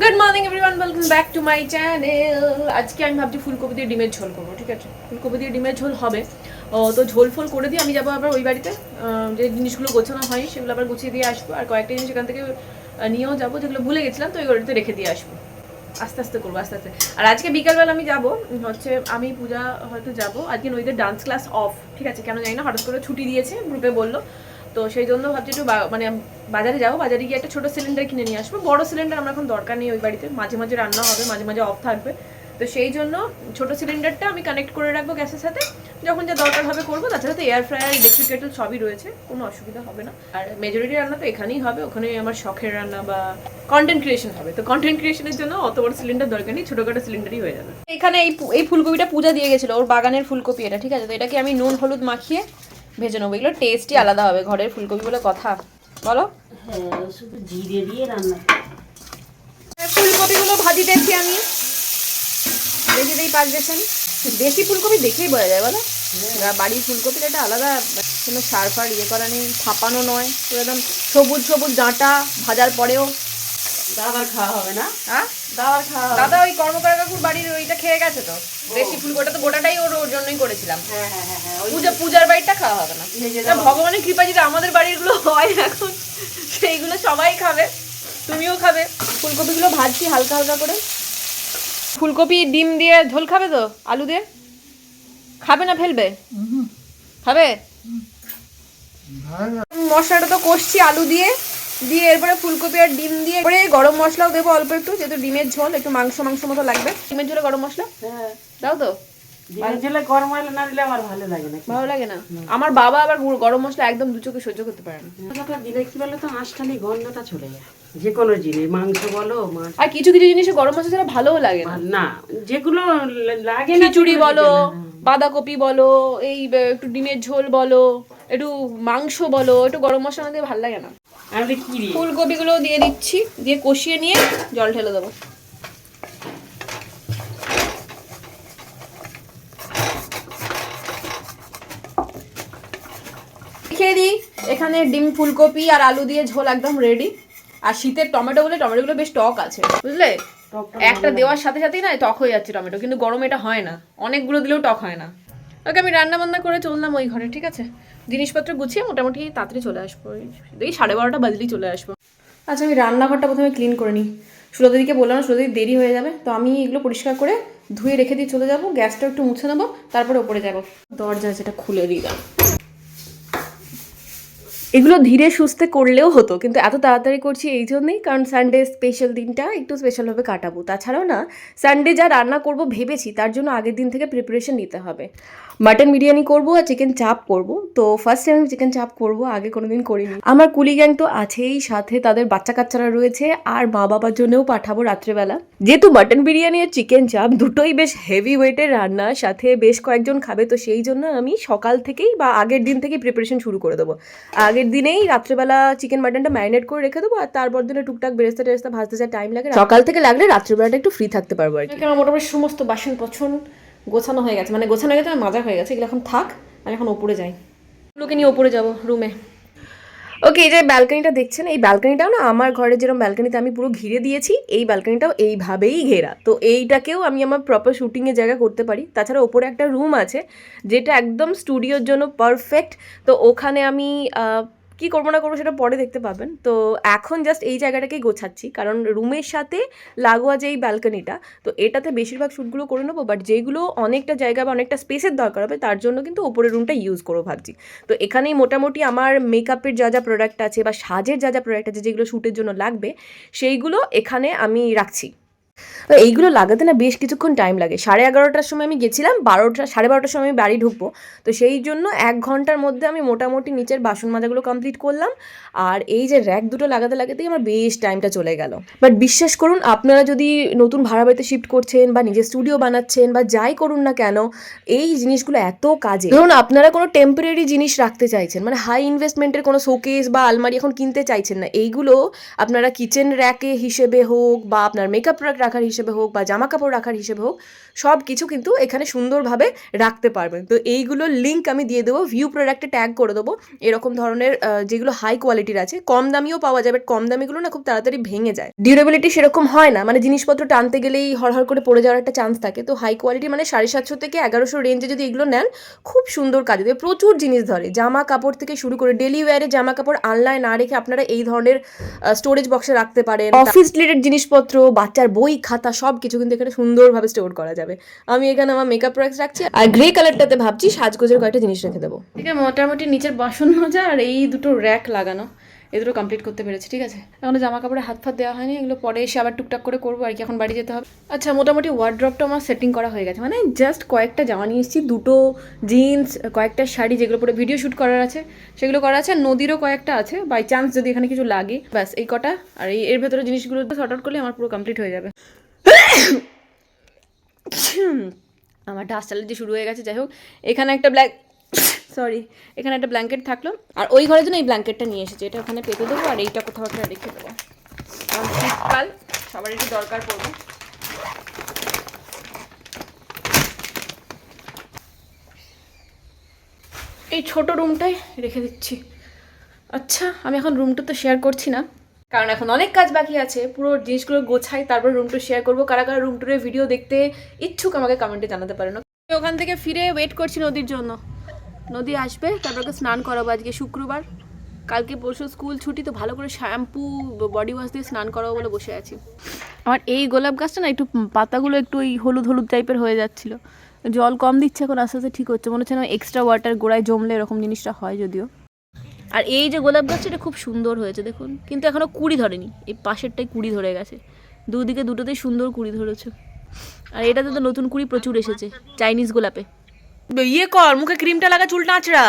Good morning everyone welcome back to my channel আজকে আমি ভাবছি ফুলকপি দিয়ে ডিমের ঝোল করব, ঠিক আছে? ফুলকপি দিয়ে ডিমের ঝোল হবে। তো ঝোল ফোল করে দিয়ে আমি যাব আবার ওই বাড়িতে। যে জিনিসগুলো গোছানো হয় সেগুলো আবার গুছিয়ে দিয়ে আসব। আর কয়েকটা জিনিস এখান থেকে নিয়েও যাব, যেগুলো ভুলে গেছিলাম, তো ওই বাড়িতে রেখে দিয়ে আসব। আস্তে আস্তে করব, আস্তে আস্তে। আর আজকে বিকালবেলা আমি যাব হচ্ছে আমি, পূজা হয়তো যাব। আজকে নদীতে ডান্স ক্লাস অফ ঠিক আছে? কেন জানি না, হঠাৎ করে ছুটি দিয়েছে গ্রুপে বলল। তো সেই জন্য ভাবছি একটু মানে বাজারে যাব। বাজারে গিয়ে একটা ছোটো সিলিন্ডার কিনে নিয়ে আসব। বড় সিলিন্ডার আমার এখন দরকার নেই ওই বাড়িতে। মাঝে মাঝে রান্না হবে, মাঝে মাঝে অফ থাকবে। তো সেই জন্য ছোট সিলিন্ডারটা আমি কানেক্ট করে রাখব গ্যাসের সাথে। যখন যা দরকার হবে করব। তাছাড়া তো এয়ার ফ্রায়ার ইলেকট্রিক কেটল সবই রয়েছে। কোনো অসুবিধা হবে না। আর মেজরিটি রান্না তো এখানেই হবে। ওখানে আমার শখের রান্না বা কন্টেন্ট ক্রিয়েশন হবে। তো কন্টেন্ট ক্রিয়েশনের জন্য অত বড় সিলিন্ডার দরকার নেই। ছোটোখাটো সিলিন্ডারই হয়ে যাবে। এখানে এই এই ফুলকপিটা পূজা দিয়ে গেছিল। ওর বাগানের ফুলকপি এটা, ঠিক আছে? তো এটাকে আমি নুন, হলুদ মাখিয়ে ভেজে নেব। এগুলো টেস্টই আলাদা হবে। ঘরের ফুলকপি বলে কথা। বলো। হ্যাঁ শুধু জিরে দিয়ে রান্না ফুলকপিগুলো ভাজি দিয়েছি আমি। দেখে দিই পাঁচ বেসন দেশি ফুলকপি দেখেই বোঝা যায় বলো। বাড়ির ফুলকপির একটা আলাদা কোনো সার ফার ইয়ে করা নেই। ফাঁপানো নয়। একদম সবুজ সবুজ ডাঁটা ভাজার পরেও দাবার খাওয়া হবে না? হ্যাঁ? দাবার খাওয়া দাদা ওই কর্মকার কাকুর বাড়ির ওইটা খেয়ে গেছে তো। দেশি ফুলকপিটা তো গোটাটাই ওর ওর জন্যই করেছিলাম। হ্যাঁ হ্যাঁ ওই পূজা পূজার বাড়িটা খাওয়া হবে না। ভেজে ভগবানের কৃপা যদি আমাদের বাড়িরগুলো হয় এখন সেইগুলো সবাই খাবে তুমিও খাবে। ফুলকপিগুলো ভাজছি হালকা হালকা করে। ফুলকপি ডিম দিয়ে ঝোল খাবে তো? আলু দিয়ে? খাবে না ফেলবে? খাবে? মশলাটা তো কষছি আলু দিয়ে। দিয়ে এরপরে ফুলকপি আর ডিম দিয়ে এরপরে গরম মশলাও দেবো অল্প একটু যেহেতু ডিমের ঝোল একটু মাংস মাংস মতো লাগবে। ডিমের ঝোলে গরম মশলা? হ্যাঁ। দাও তো। গরম মশলা না দিলে আমার ভালো লাগে না। ভালো লাগে না? আমার বাবা আবার গরম মশলা একদম দু চোখে সহ্য করতে পারে না। দিলে কি বলো তো আঁশটানি গন্ধটা চলে যায়। যে কোনো জিনিস মাংস বলো মাছ আর কিছু কিছু জিনিসে গরম মশলা ছাড়া ভালোও লাগে না। না যেগুলো লাগে খিচুড়ি বলো বাঁধাকপি বলো এই একটু ডিমের ঝোল বলো একটু মাংস বলো একটু গরম মশলা না দিয়ে ভালো লাগে না। আমি বলি, কি রে ফুলকপিগুলো দিয়ে দিচ্ছি দিয়ে কষিয়ে নিয়ে জল ঢেলে দেবো। খেয়ে দিই এখানে ডিম ফুলকপি আর আলু দিয়ে ঝোল একদম রেডি আর শীতের টমেটো বলে টমেটোগুলো বেশ টক আছে বুঝলে? একটা দেওয়ার সাথে সাথেই না টক হয়ে যাচ্ছে টমেটো কিন্তু গরমে এটা হয় না। অনেকগুলো দিলেও টক হয় না। ওকে আমি রান্না বান্না করে চললাম ওই ঘরে ঠিক আছে? জিনিসপত্র গুছিয়ে মোটামুটি তাড়াতাড়ি চলে আসব। এই সাড়ে বারোটা বাজলেই চলে আসব। আচ্ছা আমি রান্নাঘরটা প্রথমে ক্লিন করে নিই। সুরদিদিকে বললাম সুরদিদি দেরি হয়ে যাবে, তো আমি এগুলো পরিষ্কার করে ধুয়ে রেখে দিয়ে চলে যাব, গ্যাসটা একটু মুছে নেব, তারপরে ওপরে যাব। দরজা যেটা খুলে দিলাম। এগুলো ধীরে সুস্থে করলেও হতো, কিন্তু এত তাড়াতাড়ি করছি এই জন্যই, কারণ সানডে স্পেশাল দিনটা একটু স্পেশালভাবে কাটাবো। তাছাড়াও না সানডে যা রান্না করব ভেবেছি, তার জন্য আগের দিন থেকে প্রিপারেশন নিতে হবে। মাটন বিরিয়ানি করব আর চিকেন চাপ করব। তো ফার্স্ট টাইম চিকেন চাপ করব, আগে কোনোদিন করিনি। আমার কুলি গ্যাং তো আছেই সাথে, তাদের বাচ্চা কাচ্চারা রয়েছে, আর মা বাবার জন্যও পাঠাবো রাত্রেবেলা। যেহেতু মাটন বিরিয়ানি আর চিকেন চাপ দুটোই বেশ হেভি ওয়েটের রান্না, সাথে বেশ কয়েকজন খাবে, তো সেই জন্য আমি সকাল থেকেই বা আগের দিন থেকেই প্রিপারেশন শুরু করে দেবো। আগের দিনেই রাত্রেবেলা চিকেন মাটনটা ম্যারিনেট করে রেখে দেবো আর তারপর দিনে টুকটাক বেরেস্তা টেরেস্তা ভাজতে যা টাইম লাগে সকাল থেকে লাগলে রাত্রেবেলাটা একটু ফ্রি থাকতে পারব আর কি। আমার মোটামুটি সমস্ত বাসন পছন্দ গোছানো হয়ে গেছে। মানে গোছানো হয়ে গেছে আর মাজা হয়ে গেছে এগুলো এখন থাক আমি এখন ওপরে যাই। লোকে নিয়ে ওপরে যাব রুমে ওকে এই যে ব্যালকানিটা দেখছেন, এই ব্যালকানিটাও না আমার ঘরে যেরকম ব্যালকানিতে আমি পুরো ঘিরে দিয়েছি, এই ব্যালকানিটাও এইভাবেই ঘেরা। তো এইটাকেও আমি আমার প্রপার শ্যুটিংয়ের জায়গা করতে পারি। তাছাড়া ওপরে একটা রুম আছে, যেটা একদম স্টুডিওর জন্য পারফেক্ট তো ওখানে আমি কি করব না করব সেটা পরে দেখতে পাবেন। তো এখন জাস্ট এই জায়গাটাকেই গোছাচ্ছি, কারণ রুমের সাথে লাগোয়া যে এই ব্যালকনিটা, তো এটাতে বেশিরভাগ শ্যুটগুলো করে নেব বাট যেগুলো অনেকটা জায়গা বা অনেকটা স্পেসের দরকার হবে, তার জন্য কিন্তু ওপরের রুমটা ইউজ করব ভাবছি। তো এখানেই মোটামুটি আমার মেকআপের যা যা প্রোডাক্ট আছে বা সাজের যা যা প্রোডাক্ট আছে যেগুলো শ্যুটের জন্য লাগবে, সেইগুলো এখানে আমি রাখছি। এইগুলো লাগাতে না বেশ কিছুক্ষণ টাইম লাগে। সাড়ে এগারোটার সময় আমি গেছিলাম, বারোটা, সাড়ে বারোটার সময় আমি বাড়ি ঢুকবো। তো সেই জন্য এক ঘণ্টার মধ্যে আমি মোটামুটি নিচের বাসন মাজাগুলো কমপ্লিট করলাম। আর এই যে র্যাক দুটো লাগাতে লাগাতেই আমার বেশ টাইমটা চলে গেল। বাট বিশ্বাস করুন, আপনারা যদি নতুন ভাড়া বাড়িতে শিফট করছেন বা নিজের স্টুডিও বানাচ্ছেন বা যাই করুন না কেন, এই জিনিসগুলো এত কাজে। ধরুন আপনারা কোনো টেম্পোরারি জিনিস রাখতে চাইছেন মানে হাই ইনভেস্টমেন্টের কোনো শোকেস বা আলমারি এখন কিনতে চাইছেন না, এইগুলো আপনারা কিচেন র্যাকে হিসেবে হোক বা আপনার মেকআপ রাখার হিসেবে হোক বা জামা কাপড় রাখার হিসেবে হোক, সব কিছু কিন্তু এখানে সুন্দরভাবে রাখতে পারবেন। তো এইগুলোর লিঙ্ক আমি দিয়ে দেবো ভিউ প্রোডাক্টে ট্যাগ করে দেবো। এরকম ধরনের যেগুলো হাই কোয়ালিটির আছে। কম দামিও পাওয়া যাবে কম দামিগুলো না খুব তাড়াতাড়ি ভেঙে যায়। ডিউরেবিলিটি সেরকম হয় না মানে জিনিসপত্র টানতে গেলেই হরহর করে পড়ে যাওয়ার একটা চান্স থাকে। তো হাই কোয়ালিটি মানে সাড়ে সাতশো থেকে এগারোশো রেঞ্জে যদি এগুলো নেন, খুব সুন্দর কাজে দেবে। প্রচুর জিনিস ধরে জামা কাপড় থেকে শুরু করে ডেলি ওয়্যারে জামা কাপড় আনলায় না রেখে আপনারা এই ধরনের স্টোরেজ বক্সে রাখতে পারেন। অফিস রিলেটেড জিনিসপত্র, বাচ্চার বই খাতা সব কিছু কিন্তু এখানে সুন্দরভাবে স্টোর করা যাবে। আমি এখানে আমার মেকআপ প্রোডাক্টস রাখছি আর গ্রে কালারটাতে ভাবছি সাজগোজের কয়েকটা জিনিস রেখে দেবো। ঠিক আছে মোটামুটি নিচের বাসন মাজা আর এই দুটো র্যাক লাগানো। দুটো কমপ্লিট করতে পেরেছি, ঠিক আছে? এখনও জামা কাপড়ে হাত ফাত দেওয়া হয়নি, এগুলো পরে এসে আবার টুকটাক করে করব আর কি, এখন বাড়ি যেতে হবে। আচ্ছা মোটামুটি ওয়ার্ড্রপটা আমার সেটিং করা হয়ে গেছে। মানে জাস্ট কয়েকটা জামা নিয়ে এসেছি, দুটো জিন্স কয়েকটা শাড়ি, যেগুলো পরে ভিডিও শ্যুট করার আছে, সেগুলো করা আছে নদীরও কয়েকটা আছে বাই চান্স যদি এখানে কিছু লাগে। ব্যাস, এই কটা, আর এই এর ভেতরে জিনিসগুলো শর্ট আউট করলে আমার পুরো কমপ্লিট হয়ে যাবে। আমার ডাস্ট অ্যালার্জি শুরু হয়ে গেছে, যাই হোক। এখানে একটা ব্ল্যাক সরি এখানে একটা ব্ল্যাঙ্কেট থাকল। আর ওই ঘরের জন্য এই ব্ল্যাঙ্কেটটা নিয়ে এসেছি। এটা ওখানে পেতে দেবো আর এইটা কোথাও একটা রেখে দেবো। কারণ শীতকাল, সবার একটু দরকার পড়বে। এই ছোট রুমটাই রেখে দিচ্ছি। আচ্ছা আমি এখন রুমটা তো শেয়ার করছি না। কারণ এখন অনেক কাজ বাকি আছে। পুরো জিনিসগুলো গোছাই, তারপর রুমটা শেয়ার করব। কারা কারা রুম টুরের ভিডিও দেখতে ইচ্ছুক, আমাকে কমেন্টে জানাতে পারেন। ওখান থেকে ফিরে ওয়েট করছি নদীর জন্য। নদী আসবে তারপর ওকে স্নান করাবো আজকে শুক্রবার। কালকে পরশু স্কুল ছুটি তো ভালো করে শ্যাম্পু বডি ওয়াশ দিয়ে স্নান করাবো বলে বসে আছি। আমার এই গোলাপ গাছটা না একটু পাতাগুলো একটু ওই হলুদ হলুদ টাইপের হয়ে যাচ্ছিল। জল কম দিচ্ছে এখন আস্তে আস্তে ঠিক হচ্ছে। মনে হচ্ছে না এক্সট্রা ওয়াটার গোড়ায় জমলে এরকম জিনিসটা হয় যদিও। আর এই যে গোলাপ গাছটা এটা খুব সুন্দর হয়েছে দেখুন। কিন্তু এখনও কুড়ি ধরেনি। এই পাশেরটাই কুড়ি ধরে গেছে। দুদিকে দুটোতেই সুন্দর কুড়ি ধরেছে। আর এটাতে তো নতুন কুড়ি প্রচুর এসেছে চাইনিজ গোলাপে। ইয়ে কর মুখে ক্রিমটা লাগা চুলটা আঁচড়া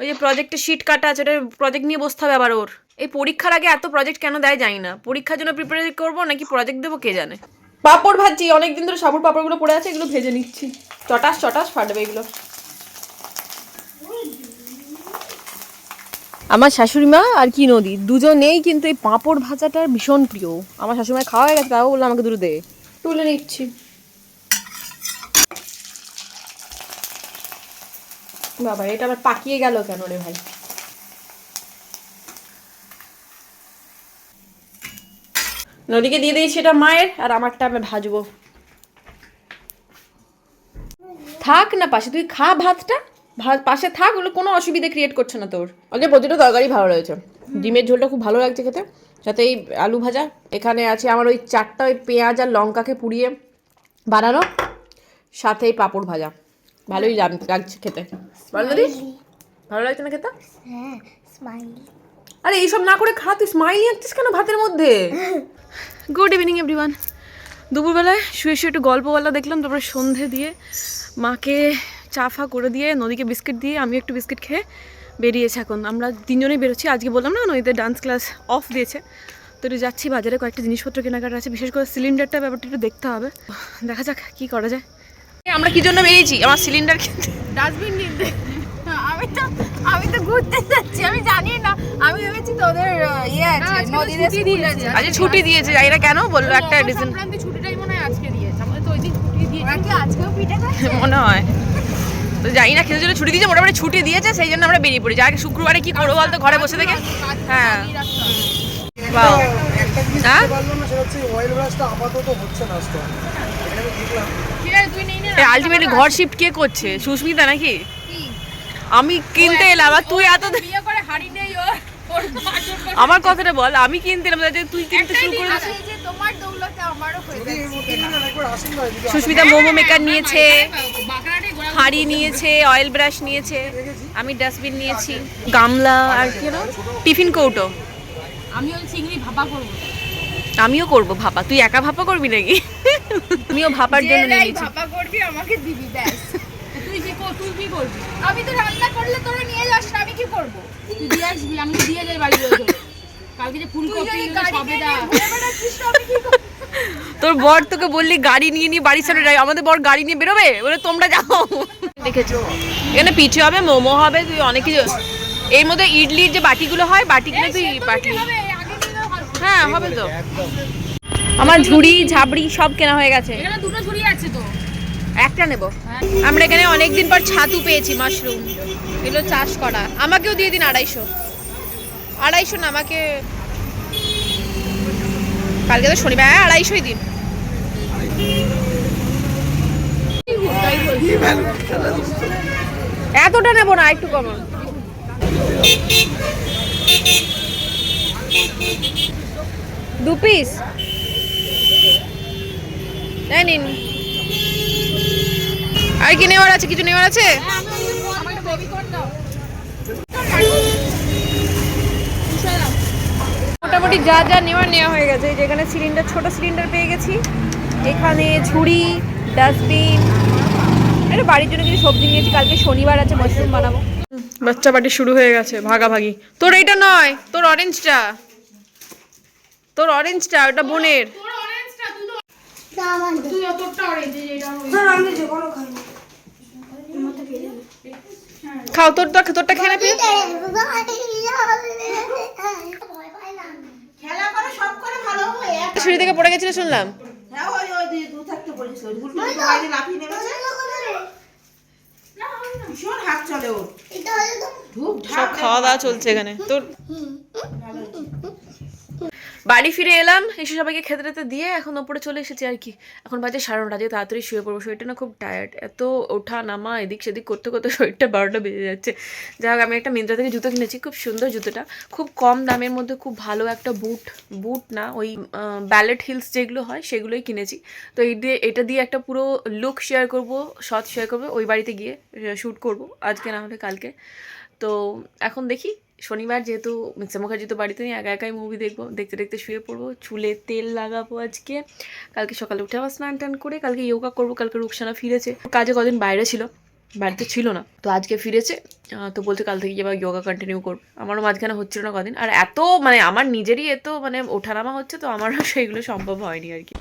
ওই যে প্রজেক্টের শিট কাটা আছে ওটা প্রজেক্ট নিয়ে বসতে হবে আবার ওর। এই পরীক্ষার আগে এত প্রজেক্ট কেন দেয় জানি না। পরীক্ষার জন্য প্রিপারেশন করব নাকি প্রজেক্ট দেবো কে জানে? পাপড় ভাজছি অনেকদিন ধরে সাবুর পাপড়গুলো পড়ে আছে এগুলো ভেজে নিচ্ছি। চটাস চটাস ফাটবে এগুলো। আমার শাশুড়ি মা আর কি নদী দুজনেই কিন্তু এই পাঁপড় ভাজাটার ভীষণ প্রিয়। আমার শাশুড়ি মা খাওয়া হয়ে গেছে তাও বলল আমাকে দুটো দে। তুলে নিচ্ছি। বাবা, এটা আবার পাকিয়ে গেল কেন রে ভাই? নদীকে দিয়ে দিয়েছি এটা মায়ের, আর আমারটা আমি ভাজবো। থাক না পাশে, তুই খা ভাতটা। ভাত পাশে থাক, ওগুলো কোনো অসুবিধা ক্রিয়েট করছে না তোর। আগে প্রতিটা তরকারি ভালো রয়েছে। ডিমের ঝোলটা খুব ভালো লাগছে খেতে। সাথে এই আলু ভাজা, এখানে আছে আমার ওই চারটা ওই পেঁয়াজ আর লঙ্কাকে পুড়িয়ে বানানো। সাথে এই পাঁপড় ভাজা। ভালোই লাগছে খেতে। বল ভালো লাগছে না খেতে? হ্যাঁ স্মাইলি। আরে এইসব না করে খা তুই স্মাইলি আঁকছিস কেন ভাতের মধ্যে? গুড ইভিনিং এভরিওয়ান দুপুরবেলায় শুয়ে শুয়ে একটু গল্পওয়ালা দেখলাম তারপরে সন্ধে দিয়ে মাকে চা ফা করে দিয়ে নদীকে বিস্কিট দিয়ে আমি একটু বিস্কিট খেয়ে বেরিয়েছে এখন। আমরা তিনজনেই বেরোচ্ছি। আজকে বললাম না নদীতে ডান্স ক্লাস অফ দিয়েছে। তো একটু যাচ্ছি বাজারে কয়েকটা জিনিসপত্র কেনাকাটা আছে। বিশেষ করে সিলিন্ডারটা ব্যাপারটা একটু দেখতে হবে। দেখা যাক কি করা যায়। আমরা কি জন্য বেরিয়েছি? আমার সিলিন্ডার কিনতে ডাস্টবিন কিনতে। আমি তো আমি তো ঘুরতে যাচ্ছি আমি জানি না। আমি ভেবেছি তোদের ইয়ে আছে নদীতে স্কুল আছে। আজকে ছুটি দিয়েছে জানি না কেন বলল একটা রিজন সংক্রান্তি ছুটিটাই মনে হয় আজকে দিয়েছে আমাদের তো ওই দিন ছুটি দিয়ে ওরা কি আজকেও পিঠে খাচ্ছে? মনে হয়। তো জানি না খেতে জন্য ছুটি দিয়েছে মোটামুটি ছুটি দিয়েছে সেই জন্য আমরা বেরিয়ে পড়েছি। আগে শুক্রবারে কি করব বলতো ঘরে বসে থেকে? হ্যাঁ। বাও হ্যাঁ? পারলাম না সেটা হচ্ছে অয়েল ব্রাশটা আপাতত হচ্ছে না দেখলাম। আলটিমেটলি ঘর শিফট কে করছে? সুস্মিতা নাকি? আমি কিনতে এলাম আর তুই এত বিয়ে করে হাড়ি নেই আমার কথাটা বল আমি কিনতে এলাম যে তুই কিনতে শুরু করে দিছিস। এই যে তোমার দৌলতে আমারও হয়ে সুস্মিতা মোমো মেকার নিয়েছে হাঁড়ি নিয়েছে অয়েল ব্রাশ নিয়েছে আমি ডাস্টবিন নিয়েছি গামলা আর কি টিফিন কৌটো। আমি ওই চিংড়ি ভাপা করব। আমিও করব ভাপা। তুই একা ভাপা করবি নাকি? আমিও ভাপার জন্য নিয়ে নিয়েছি। ভাপা করবি আমাকে দিবি ব্যাস। তুই কি কর- তুই কি করবি? আমি তো রান্না করলে তোরা নিয়ে যাস না আমি কি করব? তুই দিয়ে আসবি আমি দিয়ে যাই বাড়ি রয়েছে কালকে যে ফুলকপি যদি এগুলো সবে দা ঘুরে বেড়াচ্ছিস আমি কি তোর বর তোকে বললি গাড়ি নিয়ে নিয়ে বাড়ি সামনে যাই। আমাদের বর গাড়ি নিয়ে বেরোবে? বলে তোমরা যাও। দেখেছ? এখানে পিঠে হবে মোমো হবে তুই অনেক কিছু এর মধ্যে ইডলির যে বাটিগুলো হয় বাটিগুলো তুই বাটি হবে আগে নিয়ে যাও ভালো। হ্যাঁ হবে তো। আমার ঝুড়ি ঝাবড়ি সব কেনা হয়ে গেছে। এখানে দুটো ঝুড়ি আছে তো। একটা নেব। আমরা এখানে অনেকদিন পর ছাতু পেয়েছি মাশরুম। এগুলো চাষ করা। আমাকেও দিয়ে দিন আড়াইশো। আড়াইশো না আমাকে কালকে তো শনিবার হ্যাঁ আড়াইশোই দিন। এতটা নেব না একটু কম। দু পিস এই নিন। আর কি নেওয়ার আছে? কিছু নেওয়ার আছে? মোটামুটি যা যা নেওয়ার নেওয়া হয়ে গেছে। যেখানে সিলিন্ডার ছোট সিলিন্ডার পেয়ে গেছি। এখানে ঝুড়ি ডাস্টবিন এটা বাড়ির জন্য কিছু সবজি নিয়েছি। কালকে শনিবার আছে মাশরুম বানাবো। বাচ্চা পার্টি শুরু হয়ে গেছে, ভাগাভাগি। তোর এইটা নয়, তোর অরেঞ্জটা তোর অরেঞ্জটা ওটা বোনের। তোরটা খাও তোরটা তোরটা খেয়ে নেবে। খেলা করে সব করে ভালো এক সিঁড়ি থেকে পড়ে গেছিল শুনলাম। হ্যাঁ তো সব খাওয়া দাওয়া চলছে এখানে। তোর বাড়ি ফিরে এলাম, এসে সবাইকে খেতে টেতে দিয়ে এখন ওপরে চলে এসেছি আর কি। এখন বাজে সাড়ে নটা দিয়ে তাড়াতাড়ি শুয়ে পড়ব, শরীরটা না খুব টায়ার্ড এত ওঠা, নামা, এদিক সেদিক করতে করতে শরীরটা বারোটা বেজে যাচ্ছে। যাই হোক, আমি একটা মিন্ত্রা থেকে জুতো কিনেছি, খুব সুন্দর জুতোটা। খুব কম দামের মধ্যে, খুব ভালো একটা বুট বুট না, ওই ব্যালেট হিলস যেগুলো হয়, সেগুলোই কিনেছি। তো এই দিয়ে, এটা দিয়ে একটা পুরো লুক শেয়ার করব শর্ট শেয়ার করব, ওই বাড়িতে গিয়ে শ্যুট করব, আজকে না হলে কালকে। তো এখন দেখি শনিবার যেহেতু মিক্সা মুখার্জি তো বাড়িতে নেই, একা একাই মুভি দেখব, দেখতে দেখতে শুয়ে পড়ব, চুলে তেল লাগাবো আজকে। কালকে সকালে উঠে আবার স্নান টান করে কালকে ইয়োগা করব, কালকে রুকসানা ফিরেছে। কাজে কদিন বাইরে ছিল, বাড়িতে ছিল না, তো আজকে ফিরেছে তো বলছে কাল থেকে এবার যোগা কন্টিনিউ করবে। আমারও মাঝখানে হচ্ছিল না কদিন, আর এত মানে আমার নিজেরই এত মানে ওঠানামা হচ্ছে, তো আমারও সেইগুলো সম্ভব হয়নি আর কি।